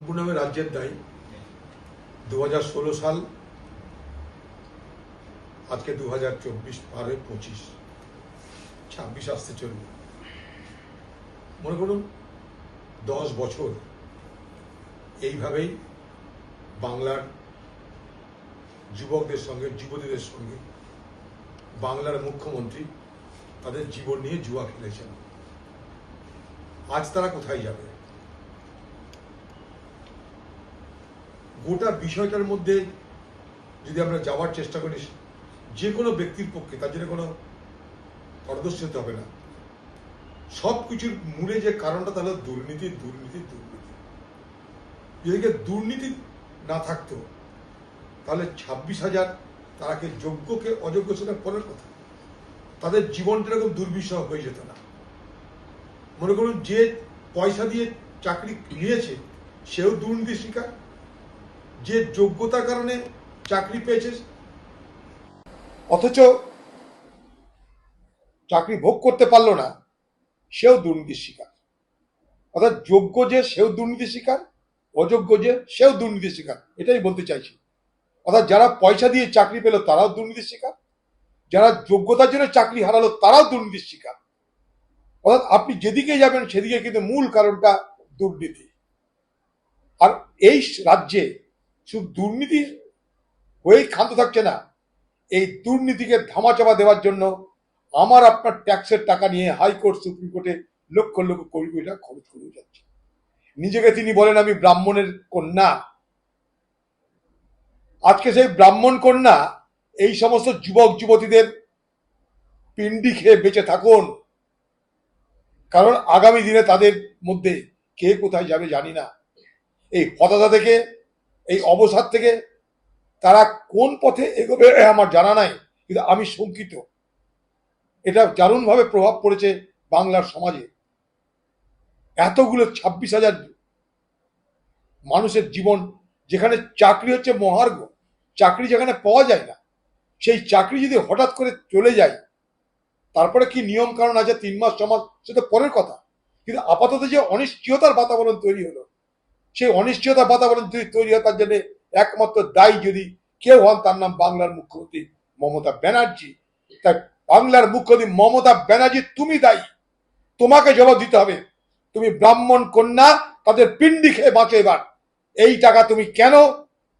পূর্ণামে রাজ্যের দায়ী। দু হাজার ষোলো সাল, আজকে দু হাজার চব্বিশ পার হয়ে পঁচিশ, ছাব্বিশ আসতে চলবে। মনে করুন, দশ বছর এইভাবেই বাংলার যুবকদের সঙ্গে, যুবতীদের সঙ্গে বাংলার মুখ্যমন্ত্রী তাদের জীবন নিয়ে জুয়া খেলেছেন। আজ তারা কোথায় যাবে? গোটা বিষয়টার মধ্যে যদি আমরা যাওয়ার চেষ্টা করি, যে কোনো ব্যক্তির পক্ষে তার জন্য কোনো পারদর্শী হতে হবে না। সব কিছুর মূলে যে কারণটা তাহলে দুর্নীতি দুর্নীতি দুর্নীতি। যদি দুর্নীতি না থাকতো, তাহলে ছাব্বিশ হাজার তারাকে যোগ্যকে অযোগ্য সেটা পরের কথা। তাদের জীবনটা এরকম দুর্বিষহ হয়ে যেত না। মনে করুন যে পয়সা দিয়ে চাকরি নিয়েছে, সেও দুর্নীতি শিকার। যে যোগ্যতার কারণে চাকরি পেয়েছে অথচ চাকরি ভোগ করতে পারল না, সেও দুর্নীতির শিকার। অর্থাৎ যোগ্য যে, সেও দুর্নীতির শিকার, অযোগ্য যে, সেও দুর্নীতির শিকার। এটাই বলতে চাইছি। অর্থাৎ যারা পয়সা দিয়ে চাকরি পেল, তারাও দুর্নীতির শিকার। যারা যোগ্যতার জন্য চাকরি হারালো, তারাও দুর্নীতির শিকার। অর্থাৎ আপনি যেদিকে যাবেন, সেদিকে কিন্তু মূল কারণটা দুর্নীতি। আর এই রাজ্যে শুধু দুর্নীতি হয়েই ক্ষান্ত থাকছে না, এই দুর্নীতিকে ধামাচাপা দেওয়ার জন্য আমার, আপনার ট্যাক্সের টাকা নিয়ে হাইকোর্ট, সুপ্রিম কোর্টে লক্ষ লক্ষ কোটি কোটি টাকা খরচ করে যাচ্ছে। নিজেকে তিনি বলেন, আমি ব্রাহ্মণের কন্যা। আজকে সেই ব্রাহ্মণ কন্যা, এই সমস্ত যুবক, যুবতীদের পিণ্ডি খেয়ে বেঁচে থাকুন। কারণ আগামী দিনে তাদের মধ্যে কে কোথায় যাবে জানি না। এই হতাশা থেকে এই অবসাদ থেকে তারা কোন পথে এগোবে আমার জানা নাই, কিন্তু আমি শঙ্কিত। এটা দারুণভাবে প্রভাব পড়েছে বাংলার সমাজে। এতগুলো ছাব্বিশ হাজার মানুষের জীবন যেখানে চাকরি হচ্ছে মহার্ঘ, চাকরি যেখানে পাওয়া যায় না, সেই চাকরি যদি হঠাৎ করে চলে যায়, তারপরে কি নিয়ম কারণ আছে, তিন মাস, ছ মাস সেটা পরের কথা। কিন্তু আপাতত যে অনিশ্চয়তার বাতাবরণ তৈরি হলো সেই অনিশ্চয়তা বাতাবরণ যদি তৈরি হয়, তার জন্য একমাত্র দায়ী যদি কেউ হন, তার নাম বাংলার মুখ্যমন্ত্রী মমতা ব্যানার্জি। তাই বাংলার মুখ্যমন্ত্রী মমতা ব্যানার্জি, তুমি দায়ী। তোমাকে জবাব দিতে হবে, তুমি ব্রাহ্মণ কন্যা, তাদের পিণ্ডি খেয়ে বাঁচে এবার। এই টাকা তুমি কেন?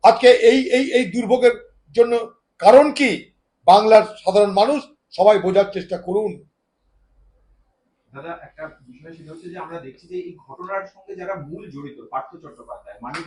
আজকে এই এই এই দুর্ভোগের জন্য কারণ কি? বাংলার সাধারণ মানুষ সবাই বোঝার চেষ্টা করুন। দাদা, একটা বিষয় সেটা হচ্ছে যে আমরা দেখছি যে এই ঘটনার সঙ্গে যারা মূল জড়িত, পার্থ চট্টোপাধ্যায়, মানিক